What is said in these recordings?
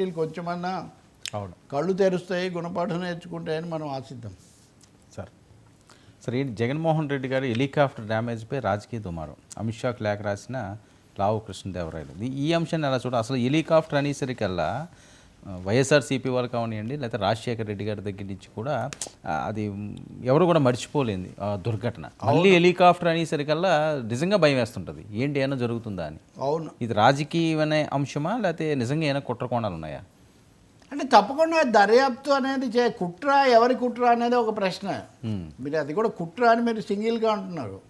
పార్టీలు కొంచెమన్నా అవును. కళ్ళు తెరుస్తాయి గుణపాఠం నేర్చుకుంటాయని మనం ఆశిద్దాం. సార్. సార్ ఏంటి జగన్మోహన్ రెడ్డి గారు హెలికాప్టర్ డ్యామేజ్పై రాజకీయ దుమారం. అమిత్ షాకు లేఖ రాసిన లావు కృష్ణదేవరాయలు. ఈ- ఈ అంశాన్ని ఎలా చూడ అసలు హెలికాప్టర్ అనేసరికల్లా వైఎస్ఆర్సీపీ వాళ్ళు కావనివ్వండి లేకపోతే రాజశేఖర రెడ్డి గారి దగ్గర నుంచి కూడా అది ఎవరు కూడా మర్చిపోలేదు ఆ దుర్ఘటన. మళ్ళీ హెలికాప్టర్ అనేసరికల్లా నిజంగా భయం వేస్తుంటుంది. ఏంటి ఏమైనా జరుగుతుందా అని. అవును. ఇది రాజకీయమైన అంశమా లేకపోతే నిజంగా ఏమైనా కుట్ర కోణాలు ఉన్నాయా? అంటే తప్పకుండా దర్యాప్తు అనేది చే కుట్ర ఎవరి కుట్ర అనేది ఒక ప్రశ్న. మీరు అది కూడా కుట్ర అని మీరు సింగిల్గా అంటున్నారు.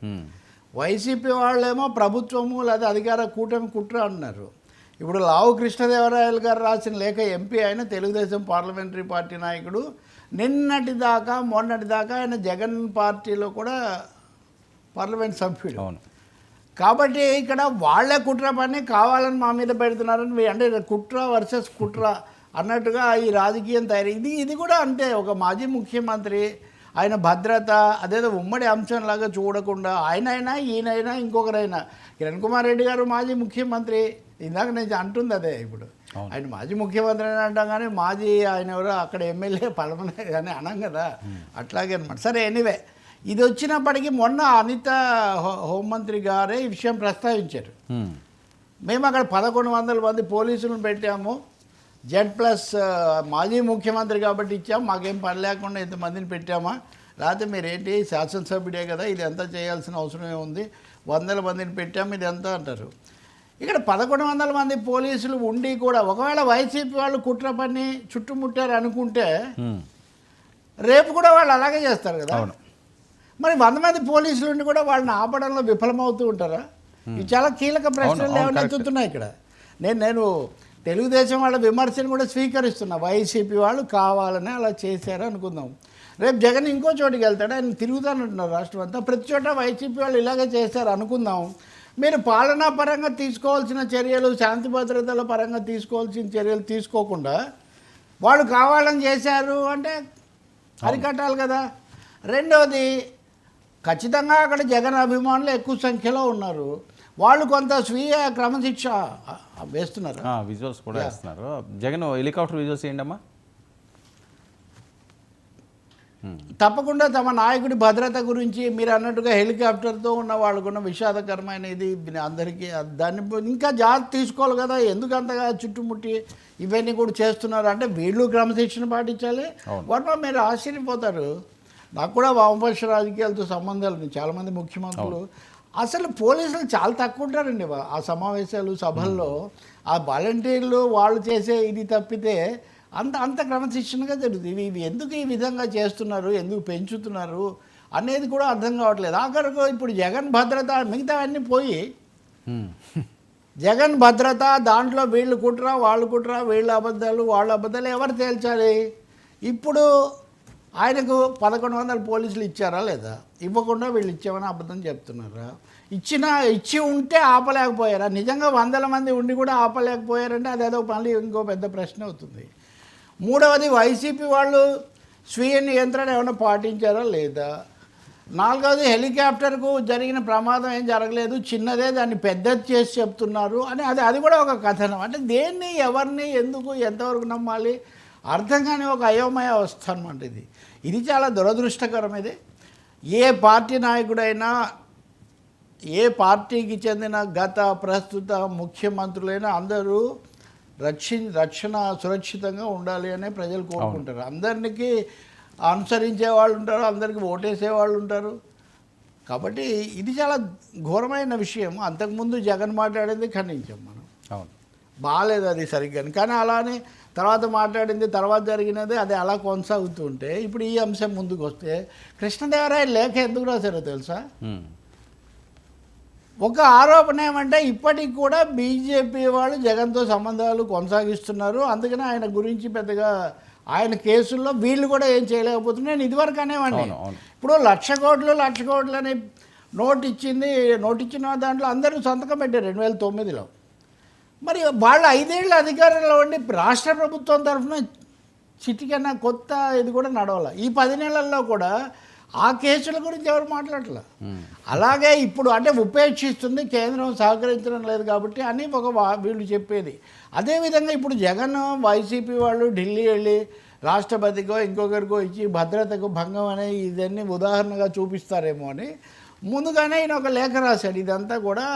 వైసీపీ వాళ్ళేమో ప్రభుత్వము లేదా అధికార కూటమి కుట్ర అంటున్నారు. ఇప్పుడు లావు కృష్ణదేవరాయలు గారు రాసిన లేఖ ఎంపీ అయిన తెలుగుదేశం పార్లమెంటరీ పార్టీ నాయకుడు నిన్నటి దాకా మొన్నటి దాకా ఆయన జగన్ పార్టీలో కూడా పార్లమెంట్ సభ్యుడు. అవును. కాబట్టి ఇక్కడ వాళ్ళే కుట్ర పని కావాలని మా మీద పెడుతున్నారని అంటే కుట్ర వర్సెస్ కుట్ర అన్నట్టుగా ఈ రాజకీయం తయారైంది. ఇది కూడా అంతే ఒక మాజీ ముఖ్యమంత్రి ఆయన భద్రత అదేదో ఉమ్మడి అంశంలాగా చూడకుండా ఆయనైనా ఈయనైనా ఇంకొకరైనా. కిరణ్ కుమార్ రెడ్డి గారు మాజీ ముఖ్యమంత్రి. ఇందాక నేను అంటుంది అదే ఇప్పుడు. ఆయన మాజీ ముఖ్యమంత్రి అని అంటాం కానీ మాజీ ఆయన ఎవరో అక్కడ ఎమ్మెల్యే పలమనే కానీ అనం కదా. అట్లాగే అనమాట సరే ఎనీవే ఇది వచ్చినప్పటికీ మొన్న అనిత హో- హోంమంత్రి గారే ఈ విషయం ప్రస్తావించారు. మ్. మేము అక్కడ పదకొండు వందల మంది పోలీసులను పెట్టాము. జెడ్ ప్లస్ మాజీ ముఖ్యమంత్రి కాబట్టి ఇచ్చాము మాకేం పని లేకుండా ఇంతమందిని పెట్టామా? లేకపోతే మీరేంటి శాసనసభ్యుడే కదా ఇది ఎంత చేయాల్సిన అవసరమే ఉంది. వందల మందిని పెట్టాము ఇది ఎంత అంటారు. ఇక్కడ పదకొండు వందల మంది పోలీసులు ఉండి కూడా ఒకవేళ వైసీపీ వాళ్ళు కుట్ర పని చుట్టుముట్టారు అనుకుంటే. రేపు కూడా వాళ్ళు అలాగే చేస్తారు కదా. అవును. మరి వంద మంది పోలీసులు ఉండి కూడా వాళ్ళని ఆపడంలో విఫలమవుతూ ఉంటారా? ఇవి చాలా కీలక ప్రశ్నలు ఏమైనా. ఎత్తుతున్నాయి ఇక్కడ. నేను నేను తెలుగుదేశం వాళ్ళ విమర్శను కూడా స్వీకరిస్తున్నా. వైసీపీ వాళ్ళు కావాలని అలా చేశారు అనుకుందాం. రేపు జగన్ ఇంకో చోటికి వెళ్తాడు ఆయన తిరుగుతానంటున్నారు రాష్ట్రం అంతా. ప్రతి చోట వైసీపీ వాళ్ళు ఇలాగే చేశారు అనుకుందాం. మీరు పాలనా పరంగా తీసుకోవాల్సిన చర్యలు శాంతి భద్రతల పరంగా తీసుకోవాల్సిన చర్యలు తీసుకోకుండా వాళ్ళు కావాలని చేశారు అంటే అరికట్టాలి కదా. రెండవది ఖచ్చితంగా అక్కడ జగన్ అభిమానులు ఎక్కువ సంఖ్యలో ఉన్నారు. వాళ్ళు కొంత స్వీయ క్రమశిక్ష వేస్తున్నారు. ఆ, విజువల్స్ కూడా వేస్తున్నారు. జగన్ హెలికాప్టర్ విజువల్స్ ఏంటమ్మా? తప్పకుండా తమ నాయకుడి భద్రత గురించి మీరు అన్నట్టుగా హెలికాప్టర్తో ఉన్న వాళ్ళకున్న విషాదకరమైన ఇది అందరికీ దాన్ని ఇంకా జాగ్రత్త తీసుకోవాలి కదా ఎందుకు అంతగా చుట్టుముట్టి ఇవన్నీ కూడా చేస్తున్నారు? అంటే వీళ్ళు క్రమశిక్షణ పాటించాలి. వర్మ మీరు ఆశ్చర్యపోతారు. నాకు కూడా వామపక్ష రాజకీయాలతో సంబంధాలు చాలామంది ముఖ్యమంత్రులు అసలు పోలీసులు చాలా తక్కువ ఉంటారండి. ఆ సమావేశాలు సభల్లో ఆ వాలంటీర్లు వాళ్ళు చేసే ఇది తప్పితే అంత అంత క్రమశిక్షణగా జరుగుతుంది. ఇవి ఎందుకు ఈ విధంగా చేస్తున్నారు? ఎందుకు పెంచుతున్నారు? అనేది కూడా అర్థం కావట్లేదు. ఆఖరికి ఇప్పుడు జగన్ భద్రత మిగతావన్నీ పోయి. జగన్ భద్రత దాంట్లో వీళ్ళు కుట్ర వాళ్ళు కుట్ర వీళ్ళ అబద్ధాలు వాళ్ళ అబద్ధాలు ఎవరు తేల్చాలి? ఇప్పుడు ఆయనకు పదకొండు వందల పోలీసులు ఇచ్చారా లేదా? ఇవ్వకుండా వీళ్ళు ఇచ్చామని అబద్ధం చెప్తున్నారా? ఇచ్చిన ఇచ్చి ఉంటే ఆపలేకపోయారా? నిజంగా వందల మంది ఉండి కూడా ఆపలేకపోయారంటే అదేదో మళ్ళీ ఇంకో పెద్ద ప్రశ్న అవుతుంది. మూడవది వైసీపీ వాళ్ళు స్వీయ నియంత్రణ ఏమైనా పాటించారా లేదా? నాలుగవది హెలికాప్టర్కు జరిగిన ప్రమాదం ఏం జరగలేదు చిన్నదే దాన్ని పెద్దది చేసి చెప్తున్నారు అని అది అది కూడా ఒక కథనం. అంటే దేన్ని ఎవరిని ఎందుకు ఎంతవరకు నమ్మాలి? అర్థం కాని ఒక అయోమయ అవస్థ అనమాట ఇది. ఇది చాలా దురదృష్టకరం ఇది. ఏ పార్టీ నాయకుడైనా ఏ పార్టీకి చెందిన గత ప్రస్తుత ముఖ్యమంత్రులైనా అందరూ రక్షి రక్షణ సురక్షితంగా ఉండాలి అనే ప్రజలు కోరుకుంటారు. అందరికీ అనుసరించే వాళ్ళు ఉంటారు అందరికీ ఓటేసే వాళ్ళు ఉంటారు. కాబట్టి ఇది చాలా ఘోరమైన విషయం. అంతకుముందు జగన్ మాట్లాడింది ఖండించాం మనం. అవును. బాగాలేదు అది సరిగ్గా. కానీ అలానే తర్వాత మాట్లాడింది తర్వాత జరిగినది అది అలా కొనసాగుతూ ఉంటే ఇప్పుడు ఈ అంశం ముందుకు వస్తే కృష్ణదేవరాయ లేఖ ఎందుకు రాశారో తెలుసా. ఒక ఆరోపణ ఏమంటే ఇప్పటికి కూడా బీజేపీ వాళ్ళు జగన్తో సంబంధాలు కొనసాగిస్తున్నారు. అందుకని ఆయన గురించి పెద్దగా ఆయన కేసుల్లో వీళ్ళు కూడా ఏం చేయలేకపోతున్నారు. నేను ఇదివరకు అనేవాడిని. ఇప్పుడు లక్ష కోట్లు లక్ష కోట్లు అని నోట్ ఇచ్చింది నోట్ ఇచ్చిన దాంట్లో అందరూ సంతకం పెట్టారు రెండు వేల తొమ్మిదిలో. మరి వాళ్ళు ఐదేళ్ళు అధికారంలో ఉండి రాష్ట్ర ప్రభుత్వం తరఫున చిటికన్నా కొత్త ఇది కూడా నడవాల. ఈ పది నెలల్లో కూడా ఆ కేసుల గురించి ఎవరు మాట్లాడలే అలాగే ఇప్పుడు అంటే ఉపేక్షిస్తుంది కేంద్రం సహకరించడం లేదు కాబట్టి అని ఒక వా- వీళ్ళు చెప్పేది. అదేవిధంగా ఇప్పుడు జగన్ వైసీపీ వాళ్ళు ఢిల్లీ వెళ్ళి రాష్ట్రపతికో ఇంకొకరికో ఇచ్చి భద్రతకు భంగం అనే ఇదన్నీ ఉదాహరణగా చూపిస్తారేమో అని ముందుగానే ఈయన ఒక లేఖ రాశాడు. ఇదంతా కూడా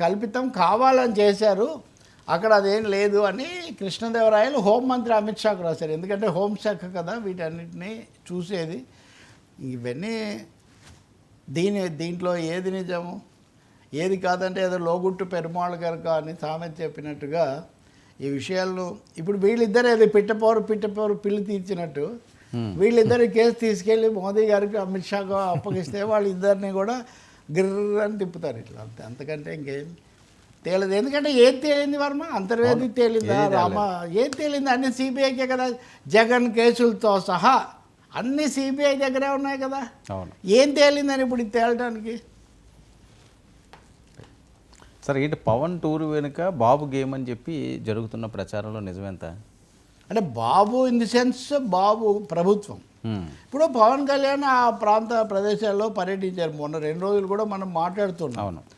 కల్పితం కావాలని చేశారు. అక్కడ అదేం లేదు అని కృష్ణదేవరాయలు హోంమంత్రి అమిత్ షాకు రాశారు. ఎందుకంటే హోంశాఖ కదా వీటన్నిటిని చూసేది. ఇవన్నీ దీని దీంట్లో ఏది నిజము? ఏది కాదంటే ఏదో లోగుట్టు పెరుమాళ్ గారు అని సామెత చెప్పినట్టుగా ఈ విషయాలను ఇప్పుడు వీళ్ళిద్దరు ఏదో పిట్టపోరు పిట్టపోరు పిల్లి తీర్చినట్టు. వీళ్ళిద్దరు కేసు తీసుకెళ్ళి మోదీ గారికి అమిత్ షాకు అప్పగిస్తే వాళ్ళిద్దరిని కూడా గిర్ర అని తిప్పుతారు ఇట్లా. అంతే. అంతకంటే ఇంకేం? తేలదు. ఎందుకంటే ఏది తేలింది వర్మ? అంతర్వేది తేలిందా? రామ ఏది తేలింది? అన్ని సిబిఐకే కదా. జగన్ కేసులతో సహా అన్ని సిబిఐ దగ్గరే ఉన్నాయి కదా. అవును. ఏం తేలిందని ఇప్పుడు ఇది తేలటానికి? సరే ఏంటి? పవన్ టూర్ వెనుక బాబు గేమ్ అని చెప్పి జరుగుతున్న ప్రచారంలో నిజమేంత? అంటే Babu in the sense Babu ప్రభుత్వం. హ్మ్. ఇప్పుడు పవన్ కళ్యాణ్ ఆ ప్రాంత ప్రదేశాల్లో పర్యటించారు. మొన్న రెండు రోజులు కూడా మనం మాట్లాడుతున్నాం. అవును.